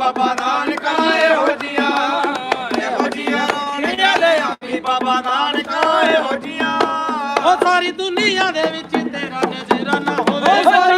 ਬਾਬਾ ਨਾਨਕਾ ਇਹੋ ਜੀਆਂ ਇਹੋ ਜੀਆਂ ਰੌਣਕਾਂ ਲੈ ਆਵੀਂ ਬਾਬਾ ਨਾਨਕਾ ਇਹੋ ਜੀਆਂ ਉਹ ਸਾਰੀ ਦੁਨੀਆ ਦੇ ਵਿੱਚ ਤੇਰਾ ਨਜ਼ਰਾਨਾ ਹੋਵੇ।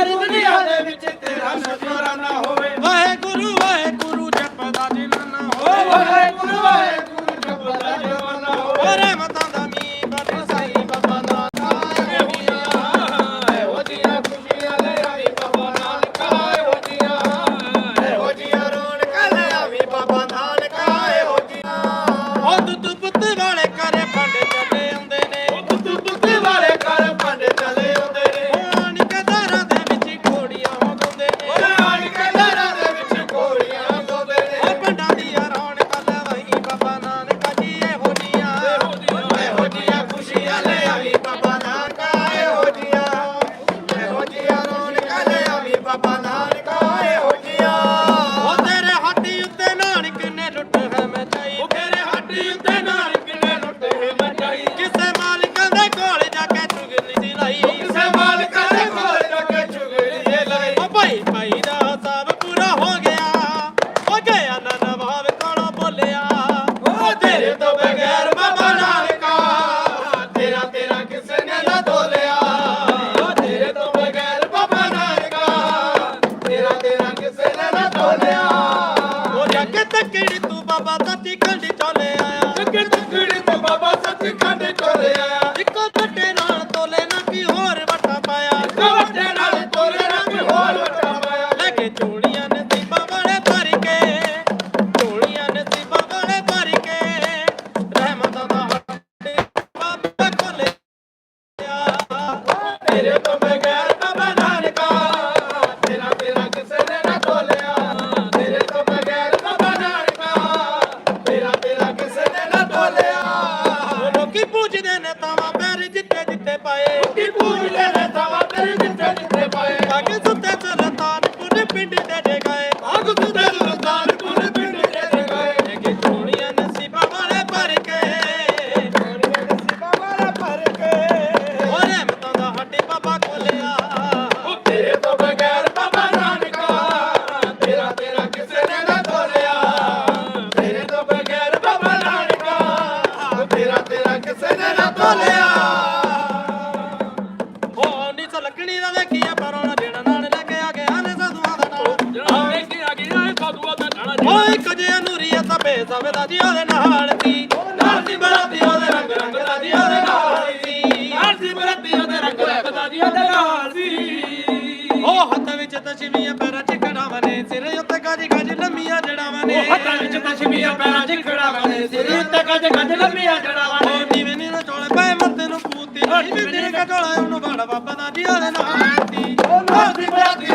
ਓਏ ਕਜੇ ਨੂਰੀਆ ਤਾਂ ਬੇਸਵੇ ਦਾ ਜੀ ਉਹਦੇ ਨਾਲ ਸੀ। ਨਾਲ ਸੀ ਬਰਾਤੀ ਉਹਦੇ ਰੰਗ ਰੰਗ ਦਾ ਜੀ ਉਹਦੇ ਨਾਲ ਸੀ। ਨਾਲ ਸੀ ਬਰਾਤੀ ਉਹਦੇ ਰੰਗ ਰੰਗ ਦਾ ਜੀ ਉਹਦੇ ਨਾਲ ਸੀ। ਉਹ ਹੱਥ ਵਿੱਚ ਤਸ਼ਮੀਆਂ ਪੈਰਾਂ 'ਚ ਕੜਾਵਾਂ ਨੇ ਸਿਰ ਉੱਤੇ ਗਾਜੀ ਗਾਜ ਲੰਮੀਆਂ ਜੜਾਵਾਂ ਨੇ ਉਹ ਹੱਥਾਂ ਵਿੱਚ ਤਸ਼ਮੀਆਂ ਪੈਰਾਂ 'ਚ ਖੜਾਵਾਂ ਨੇ ਸਿਰ ਉੱਤੇ ਗੱਜ ਗੱਜ ਲੰਮੀਆਂ ਜੜਾਵਾਂ ਨੇ ਉਹ ਨੀਵੇਂ ਨੀ ਨਾ ਚੋਲੇ ਪਏ ਮੱਥੇ ਨੂੰ ਪੂਤੀ ਨਹੀਂ ਵੀ ਤੇਰੇ ਕਟੋਲਾ ਉਹਨੂੰ ਬੜਾ ਬਾਬਾ ਦਾ ਜੀ ਉਹਦੇ ਨਾਲ ਸੀ। ਨਾਲ ਸੀ ਬਰਾਤੀ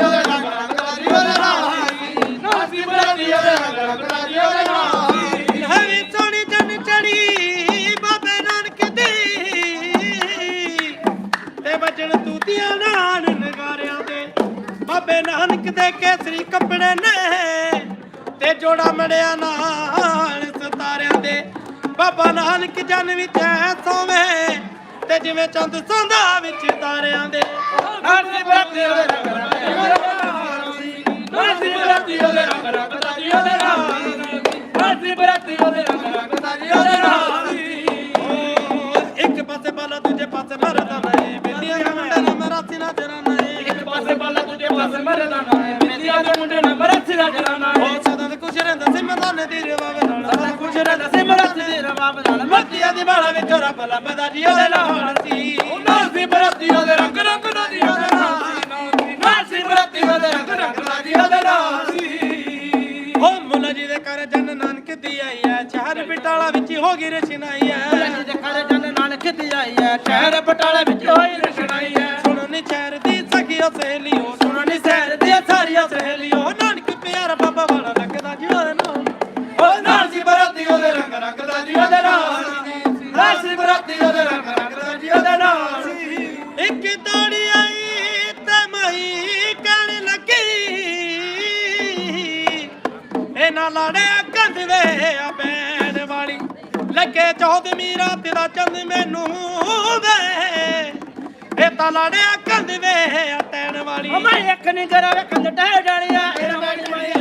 ਦੇ ਕੇਸਰੀ ਕੱਪੜੇ ਨੇ ਤੇ ਜੋੜਾ ਮੜਿਆ ਨਾਲ ਸਤਾਰਿਆਂ ਦੇ। ਬਾਬਾ ਨਾਨਕ ਜਨ ਵਿੱਚ ਐ ਸੋਵੇ ਤੇ ਜਿਵੇਂ ਚੰਦ ਸੌਂਦਾ ਵਿੱਚ ਤਾਰਿਆਂ ਦੇ। ਨਾਲ ਸੀ ਦਾ ਜਰਾਨਾ ਹੈ ਸਦਾ ਕੁਛ ਰਹਿੰਦਾ ਸੀ ਮਦਾਨੇ ਦੀ ਰਵਾਵੇ ਨਾਲ ਸਦਾ ਖੁਸ਼ ਰਹਿੰਦਾ ਸੀ ਮਰਤ ਰਵਾਬ ਨਾਲ ਮੱਤੀਆਂ ਦੀ ਬਾਲਾ ਵਿੱਚ ਰੱਬ ਲੱਭਦਾ ਜੀ ਉਹਦੇ ਨਾਲ ਸੀ ਉਹ ਨਾਲ ਸੀ ਬਰਤੀ ਉਹਦੇ ਰੰਗ ਰੰਗ ਦਾ ਜੀ ਉਹਦੇ ਨਾਲ ਸੀ ਨਾਲ ਸੀ ਬਰਤੀ ਉਹਦੇ ਰੰਗ ਰੰਗ ਦਾ ਜੀ ਉਹਦੇ ਨਾਲ ਸੀ ਉਹ ਮੁੱਲਾ ਜੀ ਦੇ ਘਰ ਜਨ ਨਾਨਕ ਦੀ ਆਈ ਐ ਚਾਰ ਬਿਟਾਲਾ ਵਿੱਚ ਹੋ ਗਈ ਰਸ਼ਨਾਈ ਐ ਦੇ ਘਰ ਜਨ ਨਾਨਕ ਦੀ ਆਈ ਹੈ ਸ਼ਹਿਰ ਬਟਾਲੇ ਵਿੱਚ ਹੋਈ ਰਸ਼ਨਾਈ ਹੈ ਸੁਣੋ ਨੀ ਚੈਰ ਦੀ ਸਖੀਓ ਸਹੇਲੀਓ ਸੁਣੋ ਨੀ ਸਹਿਰ ਦੀਆਂ ਸਾਰੀਆਂ ਸਹੇਲੀਆਂ ਉਹ ਨਾਨਕ ਪਿਆਰਾ ਲੱਗਦਾ ਜੀ ਉਹਦੇ ਨਾਲ। ਉਹ ਨਾਲ ਸੀ ਬਰਾਤੀ ਉਹਦੇ ਰੰਗ ਰੰਗ ਜੀ ਉਹਦੇ ਨਾਲ। ਨਾਲ ਸੀ ਬਰਾਤੀ ਉਹਦੇ ਰੰਗ ਰੰਗ ਜੀ ਉਹਦੇ ਨਾਲ। ਇੱਕ ਤਾੜੀ ਆਈ ਤੇ ਮਹੀ ਕਹਿਣ ਲੱਗੀ। ਇਹਨਾਂ ਲਾੜਿਆ ਕੰਧ ਵੇ ਆ ਬੈਣ ਵਾਲੀ। ਲੱਗੇ ਚੌਦਵੀਂ ਰਾਤ ਦਾ ਚੰਦ ਮੈਨੂੰ ਵੇ। ਇਹ ਤਾਂ ਲਾੜਿਆ ਕੰਧ ਵੇ ਆ ਤੈਣ ਵਾਲੀ। ਮੈਂ ਇੱਕ ਨਹੀਂ ਜਰਾ ਵੇਖਣ ਤੇ ਟਹਿ ਜਾਣੀਆਂ।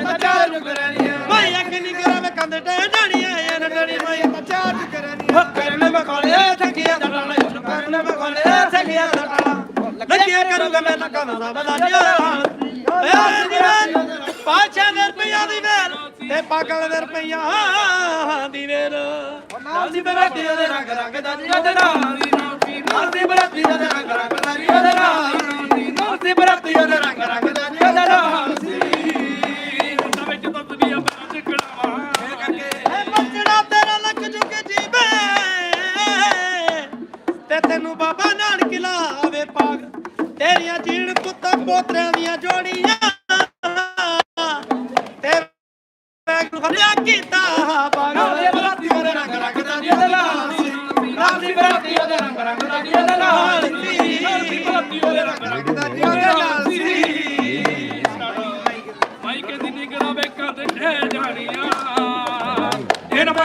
ਪਚਾਰ ਕਰਨੀਆਂ ਭਾਈ ਅੱਖ ਨਹੀਂ ਕਰਾਵੇ ਕੰਦ ਟੇ ਢਾਣੀਆਂ ਐ ਨਟਣੀ ਭਾਈ ਪਚਾਰ ਕਰਨੀਆਂ ਕਰਨੇ ਮੈਂ ਕੋਲੇ ਥਕੀਆਂ ਦਟਾਣਾ ਕਰਨੇ ਮੈਂ ਕੋਲੇ ਥਕੀਆਂ ਦਟਾਣਾ ਲੱਗਿਆ ਕਰੂਗਾ ਮੈਂ ਨਾ ਕਰਾਂ ਦਾ ਲਾਜਿਆ ਪਾਛਾ ਦੇ ਰੁਪਈਆ ਦੀ ਵੇਲ ਤੇ ਪਾਗਲ ਦੇ ਰੁਪਈਆ ਦੀ ਵੇਲ। ਨਾਲ ਦੀ ਬਰਾਤੀ ਦੇ ਰੰਗ ਰੰਗ ਦਾ ਜੀ ਉਹਦੇ ਨਾਲ ਦੀ ਨਾਲ ਦੀ। ਬਰਾਤੀ ਦੇ ਰੰਗ ਰੰਗ ਦਾ ਜੀ ਉਹਦੇ ਨਾਲ ਦੀ ਨਾਲ ਦੀ। ਬਰਾਤੀ ਦੇ ਰੰਗ ਰੰਗ ਦਾ ਜੀ ਉਹਦੇ ਨਾਲ ਦੀ।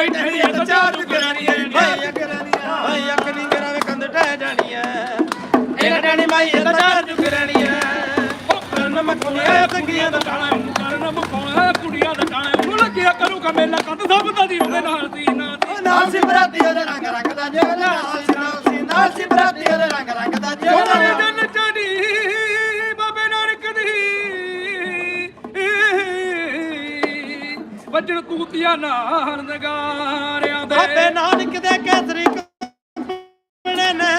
ਇਹ ਨਾ ਬਾਈ ਠਹਿ ਤਾਂ ਚਾਰ ਚੁਕਰਾਣੀਆਂ ਓਏ ਅਕਰਾਨੀਆਂ ਓਏ ਅਕਨੀ ਕਰਾਵੇ ਕੰਧ ਟਹਿ ਜਾਣੀਆਂ ਇਹ ਡਾਣੀ ਮਾਈ ਇਹ ਚਾਰ ਚੁੱਕ ਰਹਿਣੀਆਂ ਕਰਨ ਮਕੁਨੀਆਂ ਸੰਗੀਆਂ ਦਾ ਕਾਲਾ ਕਰਨ ਮਕਾਉਣਾ ਕੁੜੀਆਂ ਦਾ ਕਾਲਾ ਉਹਨੂੰ ਲੱਗਿਆ ਕਰੂਗਾ ਮੇਲਾ ਕੰਦ ਸਭ ਦਾ ਦੀ ਉਹਦੇ ਨਾਲ ਦੀ ਨਾਲ ਦੀ ਨਾਲ ਸੀ ਬਰਾਤੀ ਉਹਦੇ ਰੰਗ ਰੰਗ ਦਾ ਜੀ ਨਾਲ ਸੀ ਨਾਲ ਸੀ ਨਾਲ ਸੀ ਬਰਾਤੀ ਉਹਦੇ ਰੰਗ ਰੰਗ ਦਾ ਜੀ ਨਾਲ ਵੱਜਣ ਤੂਤੀਆਂ ਨਾਲ ਨਗਾਰਿਆਂ ਦੇ। ਬਾਬੇ ਨਾਨਕ ਦੇ ਕੇਸਰੀ ਕੱਪੜੇ ਨੇ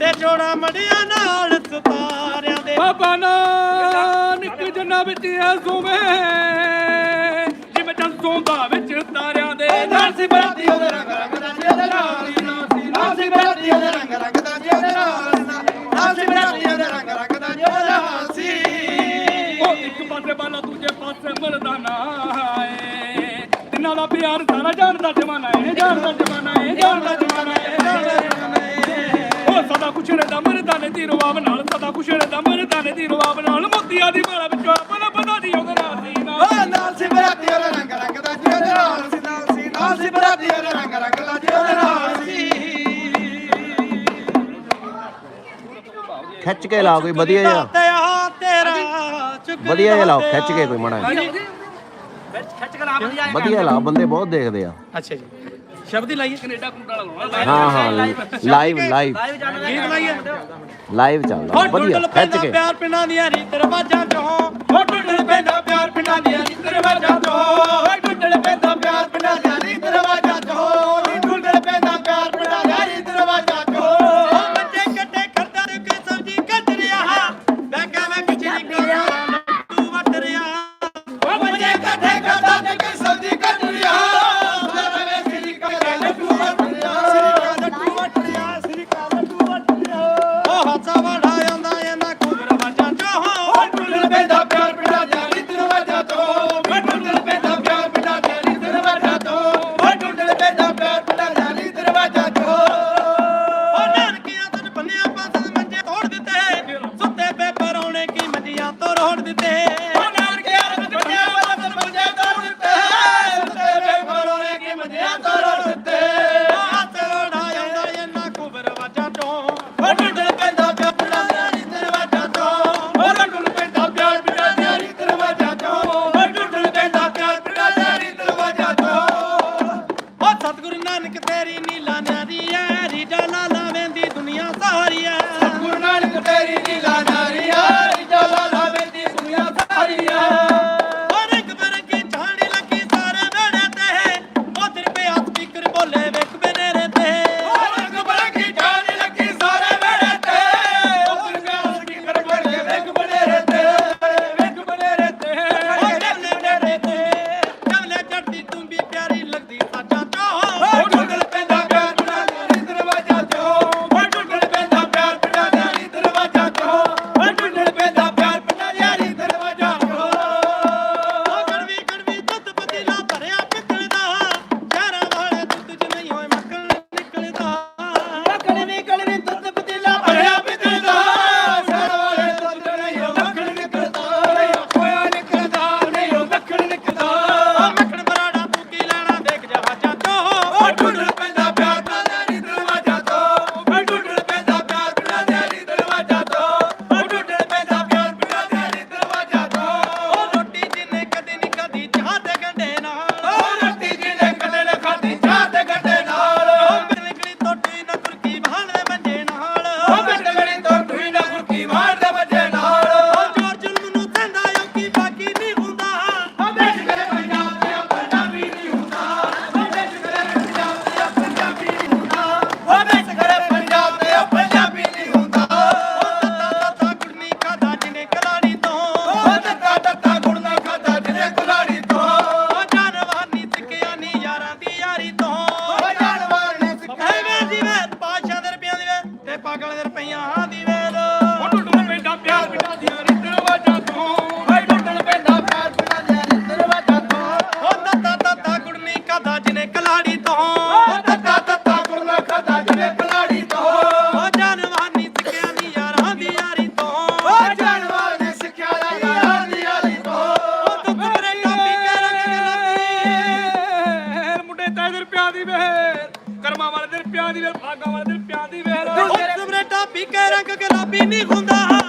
ਤੇ ਜੋੜਾ ਮੜੀਆਂ ਨਾਲ ਸਤਾਰਿਆਂ ਦੇ। ਬਾਬਾ ਨਾਨਕ ਜਨਾ ਵਿੱਚ ਐਸੂਵੇਂ ਜਿਵੇਂ ਚੰਦ ਸੌਂਦਾ ਵਿੱਚ ਤਾਰਿਆਂ ਦੇ। ਨਾਲ ਸੀ ਬਰਾਤੀ ਉਹਦੇ ਰੰਗ ਰੰਗ ਦਾ ਜੀ ਉਹਦੇ ਨਾਲ ਸੀ ਨਾਲ ਸੀ ਨਾਲ ਸੀ ਬਰਾਤੀ ਉਹਦੇ ਰੰਗ ਰੰਗ ਦਾ ਜੀ ਉਹਦੇ ਨਾਲ ਸੀ ਨਾਲ ਸੀ ਬਰਾਤੀ ਦੂਜੇ ਪਾਸੇ ਮਰਦਾਨਾ ਏ ਤਿੰਨਾਂ ਦਾ ਪਿਆਰ ਸਾਰਾ ਜਾਣਦਾ ਜਮਾਨਾ ਏ ਜਾਣਦਾ ਜਮਾਨਾ ਏ ਜਾਣਦਾ ਜਮਾਨਾ ਏ ਜਾਣਦਾ ਜਮਾਨਾ ਏ ਉਹ ਸਦਾ ਕੁਛ ਰਹਿੰਦਾ ਮਰਦਾਨੇ ਦੀ ਰਵਾਬ ਨਾਲ ਸਦਾ ਕੁਛ ਰਹਿੰਦਾ ਮਰਦਾਨੇ ਦੀ ਰਵਾਬ ਨਾਲ। ਮੋਤੀਆਂ ਦੀ ਮਾਲਾ ਵਿੱਚੋਂ ਆਪਣਾ ਪਤਾ ਦੀ ਉਹਦੇ ਨਾਲ ਦੀ ਨਾਲ ਉਹ ਨਾਲ ਸੀ ਬਰਾਤੀ ਉਹਦੇ ਰੰਗ ਰੰਗ ਦਾ ਜੀ ਉਹਦੇ ਨਾਲ ਸੀ ਨਾਲ ਸੀ ਨਾਲ ਸੀ ਬਰਾਤੀ ਉਹਦੇ ਰੰਗ ਰੰਗ ਦਾ ਜੀ ਉਹਦੇ ਨਾਲ ਸੀ। ਖਿੱਚ ਕੇ ਲਾਓ ਕੋਈ ਵਧੀਆ ਜਿਹਾ। ਚੁੱਕ ਵਧੀਆ ਜਿਹਾ ਲਾਓ ਖਿੱਚ ਕੇ ਕੋਈ ਮਾੜਾ ਜਿਹਾ। ਖਿੱਚ ਕੇ ਲਾ ਵਧੀਆ ਵਧੀਆ ਲਾਓ ਬੰਦੇ ਬਹੁਤ ਦੇਖਦੇ ਆ। ਅੱਛਾ ਜੀ। ਸ਼ਬਦ ਹੀ ਲਾਈਏ ਕੈਨੇਡਾ ਕੁੰਡਾ ਲਾਉਣਾ ਹਾਂ ਹਾਂ ਲਾਈਵ ਲਾਈਵ ਗੀਤ ਲਾਈਏ। ਲਾਈਵ ਚੱਲਦਾ ਵਧੀਆ ਖਿੱਚ ਕੇ। ਪਿਆਰ ਪਿੰਡਾਂ ਦੀਆਂ ਰੀ ਦਰਵਾਜਾਂ ਚੋਂ। ਹੋ ਟੁੱਟਲ ਪੈਂਦਾ ਪਿਆਰ ਪਿੰਡਾਂ ਦੀਆਂ ਨੀ ਦਰਵਾਜ਼ਾ ਤੋਂ ਹੋ ਟੁੱਟਲ ਪੈਂਦਾ ਦੀ ਮਿਹਰ। ਕਰਮਾਂ ਵਾਲੇ ਦਿਨ ਪਿਆਰ ਦੀ ਮਿਹਰ, ਭਾਗਾਂ ਵਾਲੇ ਦਿਨ ਪਿਆਰ ਦੀ ਮਿਹਰ। ਤੇਰੇ ਬਰੇਟਾ ਪੀ ਕੇ ਰੰਗ ਗੁਲਾਬੀ ਨਹੀਂ ਹੁੰਦਾ।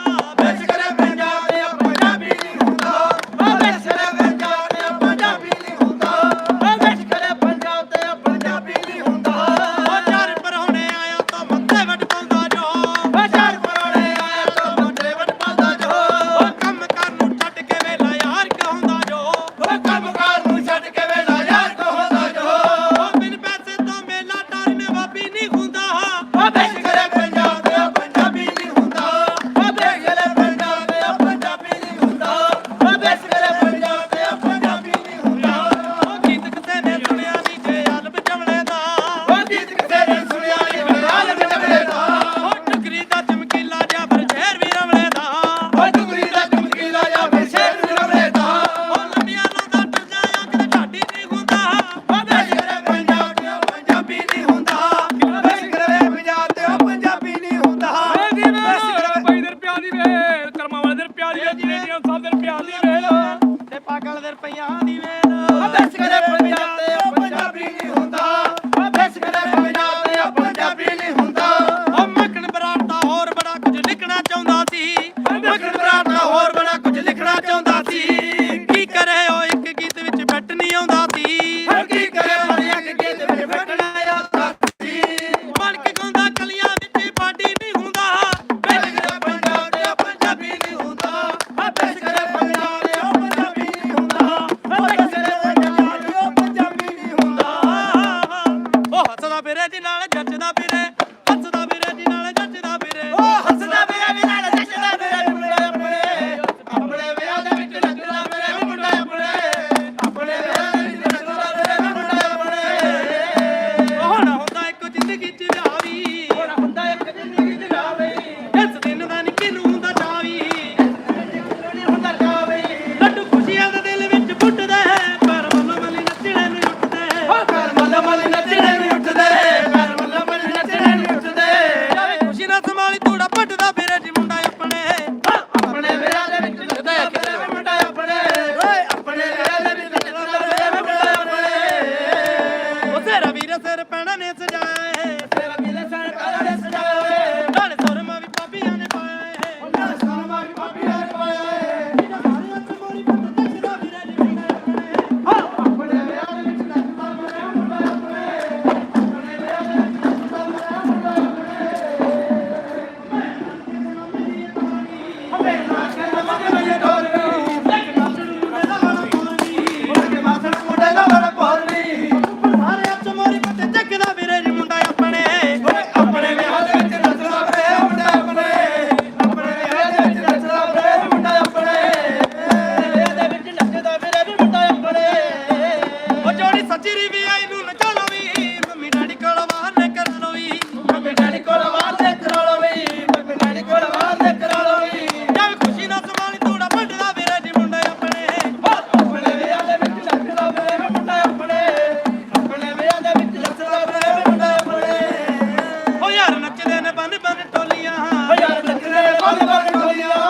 রে